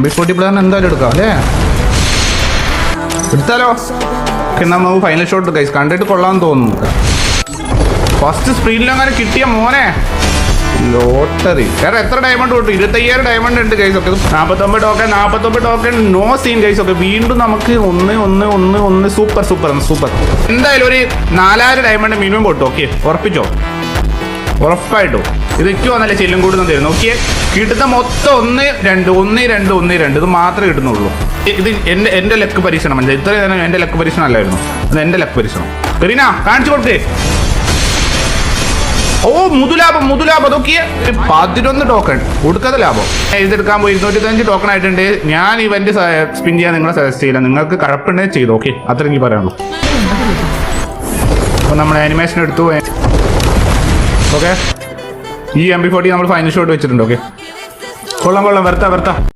M B forty പ്ലെയറിന് എന്തായാലും എടുക്കാം അല്ലേ? എടുത്താലോ? എന്നാ നമുക്ക് ഫൈനൽ ഷോട്ട് കൈസ് കണ്ടിട്ട് കൊള്ളാൻ തോന്നുന്നു ഫസ്റ്റ് സ്ക്രീനിൽ അങ്ങനെ കിട്ടിയ മോനെ. ലോട്ടറി വേറെ എത്ര ഡയമണ്ട് കിട്ടും? ഇരുപത്തയ്യായിരം ഡയമണ്ട് ഉണ്ട് കൈസ് ഒക്കെ നാൽപ്പത്തൊമ്പത് ടോക്കൺ നാൽപ്പത്തൊമ്പത് ടോക്കൺ നോ സീൻ കൈസ് ഒക്കെ വീണ്ടും നമുക്ക് ഒന്ന് ഒന്ന് ഒന്ന് ഒന്ന്. സൂപ്പർ സൂപ്പർ സൂപ്പർ എന്തായാലും ഒരു നാലായിരം ഡയമണ്ട് മിനിമം പൊട്ടും. ഓക്കെ ഉറപ്പിച്ചോ? ഉറപ്പായിട്ടും. ഏറ്റവും വന്നല്ലേ ചെല്ലും കൂടി തരും. നോക്കിയേ കിട്ടുന്ന മൊത്തം ഒന്ന് രണ്ട് ഒന്ന് രണ്ട് ഒന്ന് രണ്ട്. ഇത് മാത്രമേ കിട്ടുന്നുള്ളൂ. ഇത് എന്റെ എന്റെ ലക്ക് പരീക്ഷണം. മനസ്സിലായി ഇത്ര നേരം ലക്ക് പരീക്ഷണം അല്ലായിരുന്നു. അത് എന്റെ ലക്ക് പരീക്ഷണം. കരീന കാണിച്ചു കൊടുക്കേ. ഓ മുതുലാഭം മുതുലാഭം നോക്കിയേ പതിനൊന്ന് ടോക്കൺ കൊടുക്കാതെ ലാഭം. ഇതെടുക്കാൻ പോയി ഇരുന്നൂറ്റി അഞ്ച് ടോക്കൺ ആയിട്ടുണ്ട്. ഞാൻ ഇവന്റ് സ്പിൻ ചെയ്യാൻ നിങ്ങളെ സജസ്റ്റ് ചെയ്യില്ല. നിങ്ങൾക്ക് കഴപ്പുണ്ടെങ്കിൽ ചെയ്തു. ഓക്കെ അത്ര എനിക്ക് പറയാനുള്ളൂ. അപ്പൊ നമ്മൾ ആനിമേഷൻ എടുത്തു. ഓക്കെ ഈ എം ബി ഫോർട്ടി നമ്മൾ ഫൈനൽ ഷോട്ട് വെച്ചിട്ടുണ്ട് ഓക്കെ കൊള്ളാം കൊള്ളാം. വെറുത്ത വെറുത്ത